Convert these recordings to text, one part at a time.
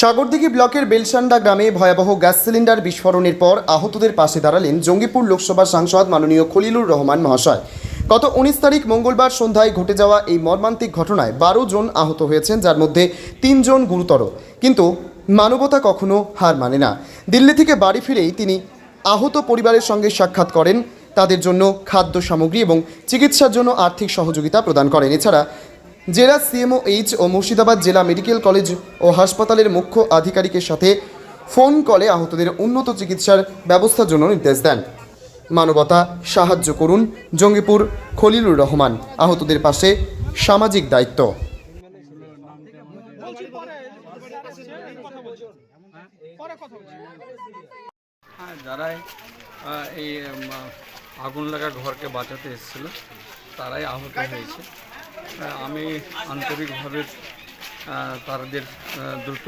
সাগরদিঘি ব্লকের বেলসান্ডা গ্রামে ভয়াবহ গ্যাস সিলিন্ডার বিস্ফোরণের পর আহতদের পাশে দাঁড়ালেন জঙ্গিপুর লোকসভা সাংসদ মাননীয় খলিলুর রহমান মহাশয়। গত উনিশ তারিখ মঙ্গলবার সন্ধ্যায় ঘটে যাওয়া এই মর্মান্তিক ঘটনায় বারো জন আহত হয়েছেন, যার মধ্যে তিনজন গুরুতর। কিন্তু মানবতা কখনো হার মানে না। দিল্লি থেকে বাড়ি ফিরেই তিনি আহত পরিবারের সঙ্গে সাক্ষাৎ করেন। তাদের জন্য খাদ্য সামগ্রী এবং চিকিৎসার জন্য আর্থিক সহযোগিতা প্রদান করেন। এছাড়া জেলা সিএমও এইচ ও মুর্শিদাবাদ জেলা মেডিকেল কলেজ ও হাসপাতালের মুখ্য আধিকারিকের সাথে ফোন কলে আহতদের উন্নত চিকিৎসার ব্যবস্থার জন্য নির্দেশ দেন। মানবতা, সাহায্য করুন, জঙ্গিপুর খলিলুর রহমান, আহতদের পাশে সামাজিক দায়িত্ব। হ্যাঁ যারাই এই আগুন লাগা ঘরকে বাঁচাতে এসেছিল, তারাই আহত হয়েছে। আমি আন্তরিকভাবে তাদের দ্রুত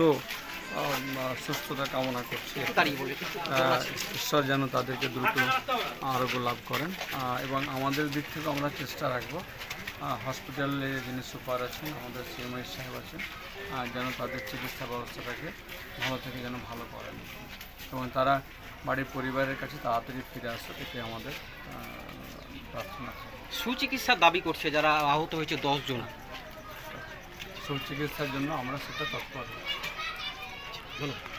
সুস্থতা কামনা করছি। ঈশ্বর যেন তাদেরকে দ্রুত আরোগ্য লাভ করেন। এবং আমাদের দিক থেকে আমরা চেষ্টা রাখব হসপিটালে যিনি সুপার আছেন, আমাদের সিএমআই সাহেব আছেন যেন তাদের চিকিৎসা ব্যবস্থাটাকে ভালো থেকে যেন ভালো করেন। এবং তারা বাড়ির পরিবারের কাছে তাড়াতাড়ি ফিরে আসো এটাই আমাদের প্রার্থনা। সুচিকিৎসার দাবি করছে যারা আহত হয়েছে দশজন সুচিকিৎসার জন্য আমরা সেটা তৎপর। হচ্ছি। ধন্যবাদ।